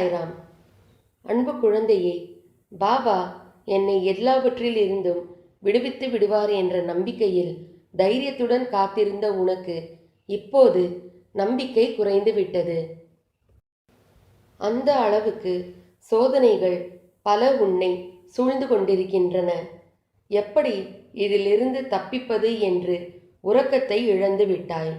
சாய்ராம். அன்பு குழந்தையே பாபா என்னை எல்லாவற்றில் இருந்தும் விடுவித்து விடுவார் என்ற நம்பிக்கையில் தைரியத்துடன் காத்திருந்த உனக்கு இப்போது நம்பிக்கை குறைந்து விட்டது. அந்த அளவுக்கு சோதனைகள் பல உன்னை சூழ்ந்து கொண்டிருக்கின்றன. எப்படி இதிலிருந்து தப்பிப்பது என்று உறக்கத்தை இழந்து விட்டாய்.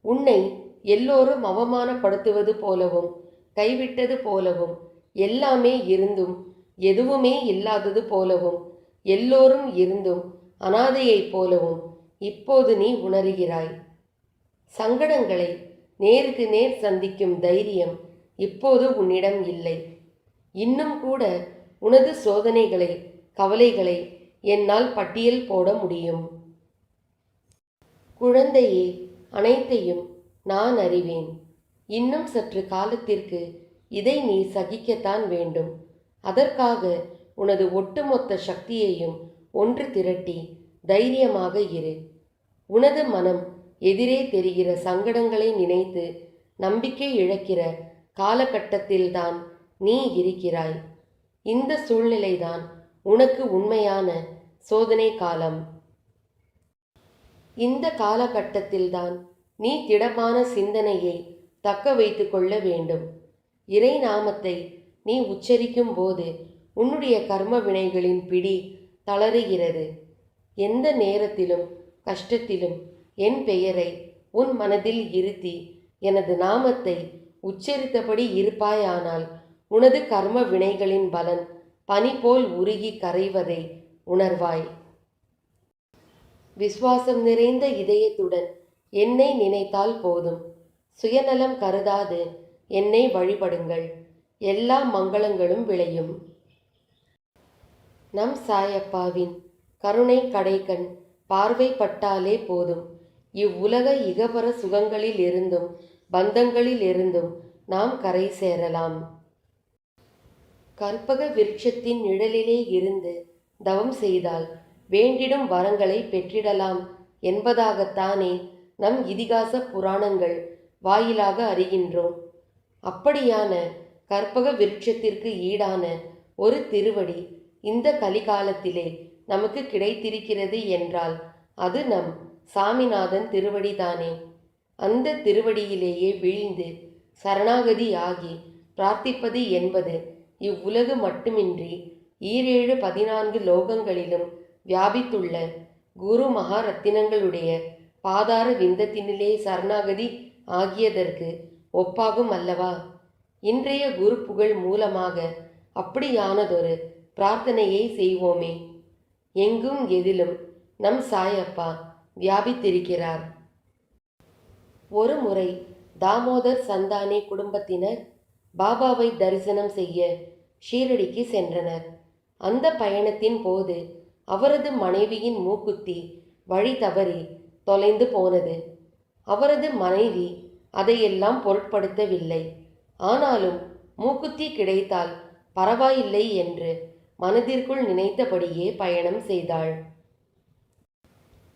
உன்னை எல்லோரும் அவமானப்படுத்துவது போலவும் கைவிட்டது போலவும் எல்லாமே இருந்தும் எதுவுமே இல்லாதது போலவும் எல்லோரும் இருந்தும் அனாதையைப் போலவும் இப்போது நீ உணர்கிறாய். சங்கடங்களை நேருக்கு நேர் சந்திக்கும் தைரியம் இப்போது உன்னிடம் இல்லை. இன்னும் கூட உனது சோதனைகளை கவலைகளை என்னால் பட்டியல் போட முடியும். குழந்தையே அனைத்தையும் நான் அறிவேன். இன்னும் சற்று காலத்திற்கு இதை நீ சகிக்கத்தான் வேண்டும். அதற்காக உனது ஒட்டுமொத்த சக்தியையும் ஒன்று திரட்டி தைரியமாக இரு. உனது மனம் எதிரே தெரிகிற சங்கடங்களை நினைத்து நம்பிக்கை இழக்கிற காலகட்டத்தில்தான் நீ இருக்கிறாய். இந்த சூழ்நிலைதான் உனக்கு உண்மையான சோதனை காலம். இந்த காலகட்டத்தில்தான் நீ திடமான சிந்தனையை தக்க வைத்து கொள்ள வேண்டும். இறை நாமத்தை நீ உச்சரிக்கும் போது உன்னுடைய கர்ம வினைகளின் பிடி தளருகிறது. எந்த நேரத்திலும் கஷ்டத்திலும் என் பெயரை உன் மனதில் இருத்தி எனது நாமத்தை உச்சரித்தபடி இருப்பாயானால் உனது கர்ம வினைகளின் பலன் பனி போல் உருகி கரைவதை உணர்வாய். விசுவாசம் நிறைந்த இதயத்துடன் என்னை நினைத்தால் போதும். சுயநலம் கருதாது. என்னை வழிபடுங்கள். எல்லா மங்களங்களும் விளையும். நம் சாயப்பாவின் கருணை கடைக்கண் பார்வைப்பட்டாலே போதும். இவ்வுலக இகபர சுகங்களில் இருந்தும் பந்தங்களில் இருந்தும் நாம் கரை சேரலாம். கற்பக விருட்சத்தின் நிழலிலே இருந்து தவம் செய்தால் வேண்டிடும் வரங்களை பெற்றிடலாம் என்பதாகத்தானே நம் இதிகாச புராணங்கள் வாயிலாக அறிகின்றோம். அப்படியான கற்பக விருட்சத்திற்கு ஈடான ஒரு திருவடி இந்த கலிகாலத்திலே நமக்கு கிடைத்திருக்கிறது என்றால் அது நம் சாமிநாதன் திருவடிதானே. அந்த திருவடியிலேயே வீழ்ந்து சரணாகதி ஆகி பிரார்த்திப்பது என்பது இவ்வுலகு மட்டுமின்றி ஈரேழு பதினான்கு லோகங்களிலும் வியாபித்துள்ள குரு மகாரத்தினங்களுடைய பாதார விந்தத்தினிலே சரணாகதி ஆகியதற்கு ஒப்பாகும் அல்லவா? இன்றைய குரு புகழ் மூலமாக அப்படியானதொரு பிரார்த்தனையை செய்வோமே. எங்கும் எதிலும் நம் சாயப்பா வியாபித்திருக்கிறார். ஒரு முறை தாமோதர் சந்தானே குடும்பத்தினர் பாபாவை தரிசனம் செய்ய ஷீரடிக்கு சென்றனர். அந்த பயணத்தின் போது அவரது மனைவியின் மூக்குத்தி வழி தவறி தொலைந்து போனது. அவரது மனைவி அதையெல்லாம் பொருட்படுத்தவில்லை. ஆனாலும் மூக்குத்தி கிடைத்தால் பரவாயில்லை என்று மனதிற்குள் நினைத்தபடியே பயணம் செய்தாள்.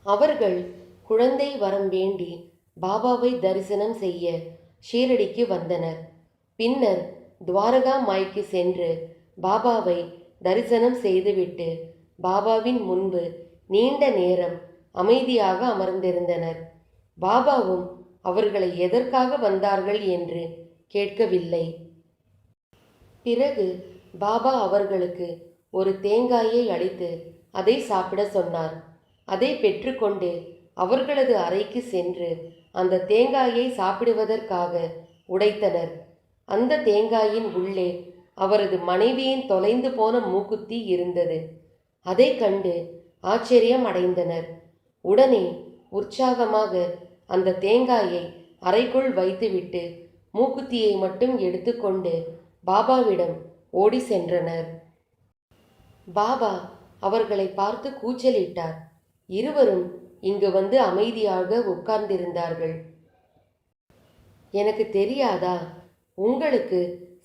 அவர்கள் குழந்தை வரம் வேண்டி பாபாவை தரிசனம் செய்ய ஷீரடிக்கு வந்தனர். பின்னர் துவாரகா மாய்க்கு சென்று பாபாவை தரிசனம் செய்துவிட்டு பாபாவின் முன்பு நீண்ட நேரம் அமைதியாக அமர்ந்திருந்தனர். பாபாவும் அவர்களை எதற்காக வந்தார்கள் என்று கேட்கவில்லை. பிறகு பாபா அவர்களுக்கு ஒரு தேங்காயை அளித்து அதை சாப்பிட சொன்னார். அதை பெற்றுக்கொண்டு அவர்களது அறைக்கு சென்று அந்த தேங்காயை சாப்பிடுவதற்காக உடைத்தனர். அந்த தேங்காயின் உள்ளே அவரது மனைவியின் தொலைந்து போன மூக்குத்தி இருந்தது. அதை கண்டு ஆச்சரியம் அடைந்தனர். உடனே உற்சாகமாக அந்த தேங்காயை அறைக்குள் வைத்துவிட்டு மூக்குத்தியை மட்டும் எடுத்துக்கொண்டு பாபாவிடம் ஓடி சென்றனர். பாபா அவர்களை பார்த்து கூச்சலிட்டார். இருவரும் இங்கு வந்து அமைதியாக உட்கார்ந்திருந்தார்கள். எனக்கு தெரியாதா? உங்களுக்கு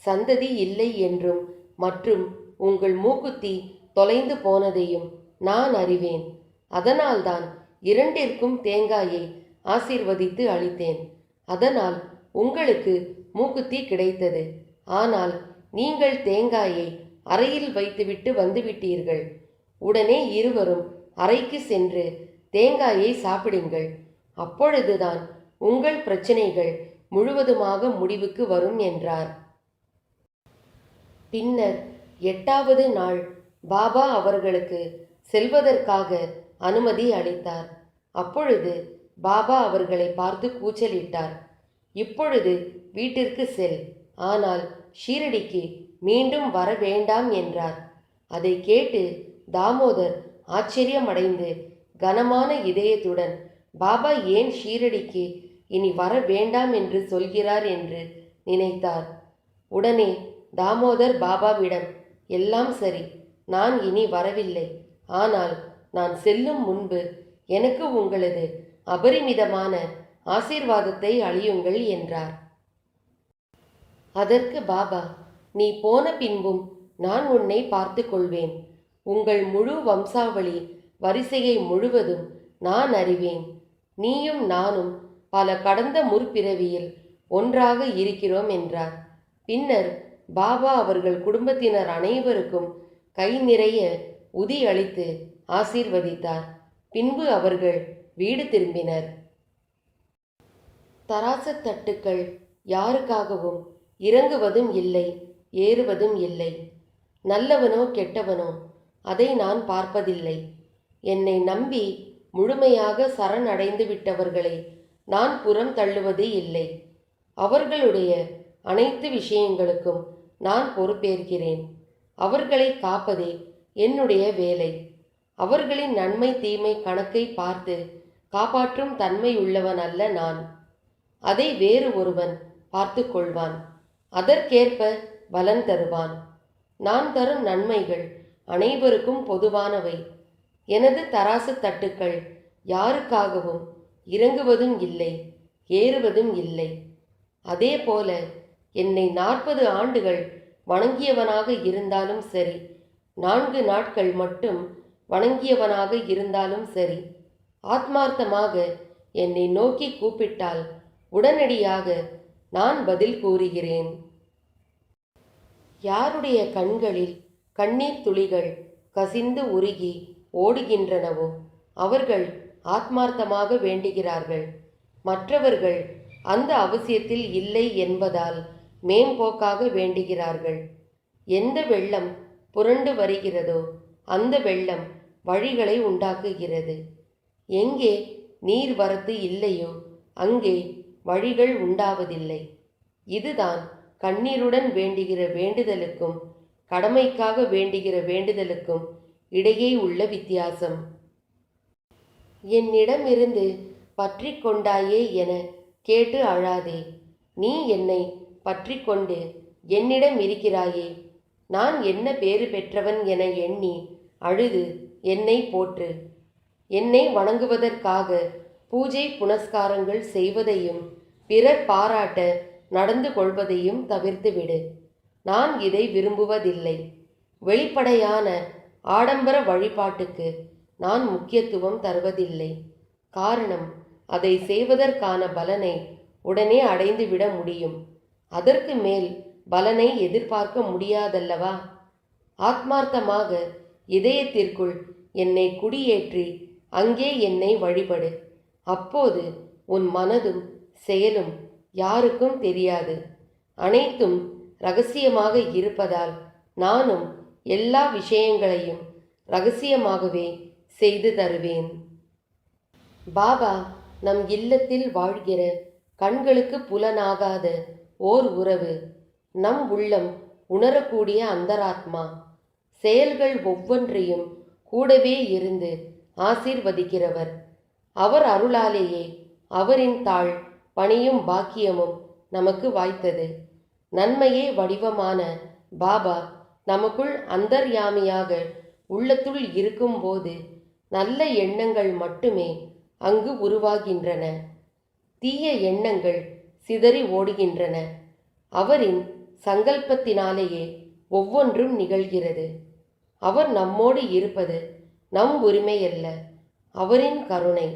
சந்ததி இல்லை என்றும் மற்றும் உங்கள் மூக்குத்தி தொலைந்து போனதையும் நான் அறிவேன். அதனால்தான் இரண்டிற்கும் தேங்காயை ஆசீர்வதித்து அளித்தேன். அதனால் உங்களுக்கு மூக்குத்தி கிடைத்தது. ஆனால் நீங்கள் தேங்காயை அறையில் வைத்துவிட்டு வந்துவிட்டீர்கள். உடனே இருவரும் அறைக்கு சென்று தேங்காயை சாப்பிடுங்கள். அப்பொழுதுதான் உங்கள் பிரச்சனைகள் முழுவதுமாக முடிவுக்கு வரும் என்றார். பின்னர் எட்டாவது நாள் பாபா அவர்களுக்கு செல்வதற்காக அனுமதி அளித்தார். அப்பொழுது பாபா அவர்களை பார்த்து கூச்சலிட்டார். இப்பொழுது வீட்டிற்கு செல். ஆனால் ஷீரடிக்கு மீண்டும் வர வேண்டாம் என்றார். அதை கேட்டு தாமோதர் ஆச்சரியமடைந்து கனமான இதயத்துடன் பாபா ஏன் ஷீரடிக்கு இனி வர வேண்டாம் என்று சொல்கிறார் என்று நினைத்தார். உடனே தாமோதர் பாபாவிடம் எல்லாம் சரி. நான் இனி வரவில்லை. ஆனால் நான் செல்லும் முன்பு எனக்கு உங்களது அபரிமிதமான ஆசீர்வாதத்தை அழியுங்கள் என்றார். அதற்கு பாபா நீ போன பின்பும் நான் உன்னை பார்த்து கொள்வேன். உங்கள் முழு வம்சாவளி வரிசையை முழுவதும் நான் அறிவேன். நீயும் நானும் பல கடந்த முற்பிறவியில் ஒன்றாக இருக்கிறோம் என்றார். பின்னர் பாபா அவர்கள் குடும்பத்தினர் அனைவருக்கும் கை நிறைய உதி அளித்து ஆசீர்வதித்தார். பின்பு அவர்கள் வீடு திரும்பினர். தராசு தட்டுக்கள் யாருக்காகவும் இறங்குவதும் இல்லை ஏறுவதும் இல்லை. நல்லவனோ கெட்டவனோ அதை நான் பார்ப்பதில்லை. என்னை நம்பி முழுமையாக சரணடைந்து விட்டவர்களை நான் புறம் தள்ளுவது இல்லை. அவர்களுடைய அனைத்து விஷயங்களுக்கும் நான் பொறுப்பேற்கிறேன். அவர்களை காப்பதே என்னுடைய வேலை. அவர்களின் நன்மை தீமை கணக்கை பார்த்து காப்பாற்றும் தன்மை உள்ளவன் அல்ல நான். அதை வேறு ஒருவன் பார்த்து கொள்வான். அதற்கேற்ப பலன் தருவான். நான் தரும் நன்மைகள் அனைவருக்கும் பொதுவானவை. எனது தராசு தட்டுக்கள் யாருக்காகவும் இறங்குவதும் இல்லை ஏறுவதும் இல்லை. அதே போல என்னை நாற்பது ஆண்டுகள் வணங்கியவனாக இருந்தாலும் சரி நான்கு நாட்கள் மட்டும் வணங்கியவனாக இருந்தாலும் சரி ஆத்மார்த்தமாக என்னை நோக்கி கூப்பிட்டால் உடனடியாக நான் பதில் கூறுகிறேன். யாருடைய கண்களில் கண்ணீர் துளிகள் கசிந்து உருகி ஓடுகின்றனவோ அவர்கள் ஆத்மார்த்தமாக வேண்டுகிறார்கள். மற்றவர்கள் அந்த அவசியத்தில் இல்லை என்பதால் மேம்போக்காக வேண்டுகிறார்கள். எந்த வெள்ளம் புரண்டு வருகிறதோ அந்த வெள்ளம் வழிகளை உண்டாக்குகிறது. எங்கே நீர் வரத்து இல்லையோ அங்கே வழிகள் உண்டாவதில்லை. இதுதான் கண்ணீருடன் வேண்டுகிற வேண்டுதலுக்கும் கடமைக்காக வேண்டுகிற வேண்டுதலுக்கும் இடையே உள்ள வித்தியாசம். என்னிடமிருந்து பற்றி கொண்டாயே என கேட்டு அழாதே. நீ என்னை பற்றி கொண்டு என்னிடம் இருக்கிறாயே. நான் என்ன பேறு பெற்றவன் என எண்ணி அழுது என்னை போற்று. என்னை வணங்குவதற்காக பூஜை புனஸ்காரங்கள் செய்வதையும் பிறர் பாராட்ட நடந்து கொள்வதையும் தவிர்த்துவிடு. நான் இதை விரும்புவதில்லை. வெளிப்படையான ஆடம்பர வழிபாட்டுக்கு நான் முக்கியத்துவம் தருவதில்லை. காரணம் அதை செய்வதற்கான பலனை உடனே அடைந்துவிட முடியும். அதற்கு மேல் பலனை எதிர்பார்க்க முடியாதல்லவா? ஆத்மார்த்தமாக இதயத்திற்குள் என்னை குடியேற்றி அங்கே என்னை வழிபடு. அப்போது உன் மனதும் செயலும் யாருக்கும் தெரியாது. அனைத்தும் ரகசியமாக இருப்பதால் நானும் எல்லா விஷயங்களையும் ரகசியமாகவே செய்து தருவேன். பாபா நம் இல்லத்தில் வாழ்கிற கண்களுக்கு புலனாகாத ஓர் உறவு நம் உள்ளம் உணரக்கூடிய அந்தராத்மா செயல்கள் ஒவ்வொன்றையும் கூடவே இருந்து ஆசீர்வதிக்கிறவர். அவர் அருளாலேயே அவரின் தாழ் பணியும் பாக்கியமும் நமக்கு வாய்த்தது. நன்மையே வடிவமான பாபா நமக்குள் அந்தர்யாமியாக உள்ளத்துள் இருக்கும்போது நல்ல எண்ணங்கள் மட்டுமே அங்கு உருவாகின்றன. தீய எண்ணங்கள் சிதறி ஓடுகின்றன. அவரின் சங்கல்பத்தினாலேயே ஒவ்வொன்றும் நிகழ்கிறது. அவர் நம்மோடு இருப்பது நம் உரிமையல்ல அவரின் கருணை.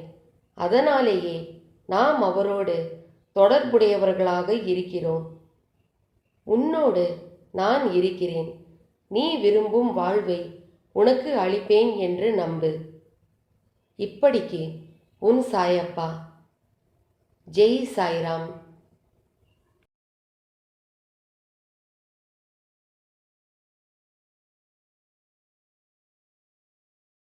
அதனாலேயே நாம் அவரோடு தொடர்புடையவர்களாக இருக்கிறோம். உன்னோடு நான் இருக்கிறேன். நீ விரும்பும் வாழ்வை உனக்கு அளிப்பேன் என்று நம்பு. இப்படிக்கு உன் சாயப்பா. ஜெய் சாய்ராம்.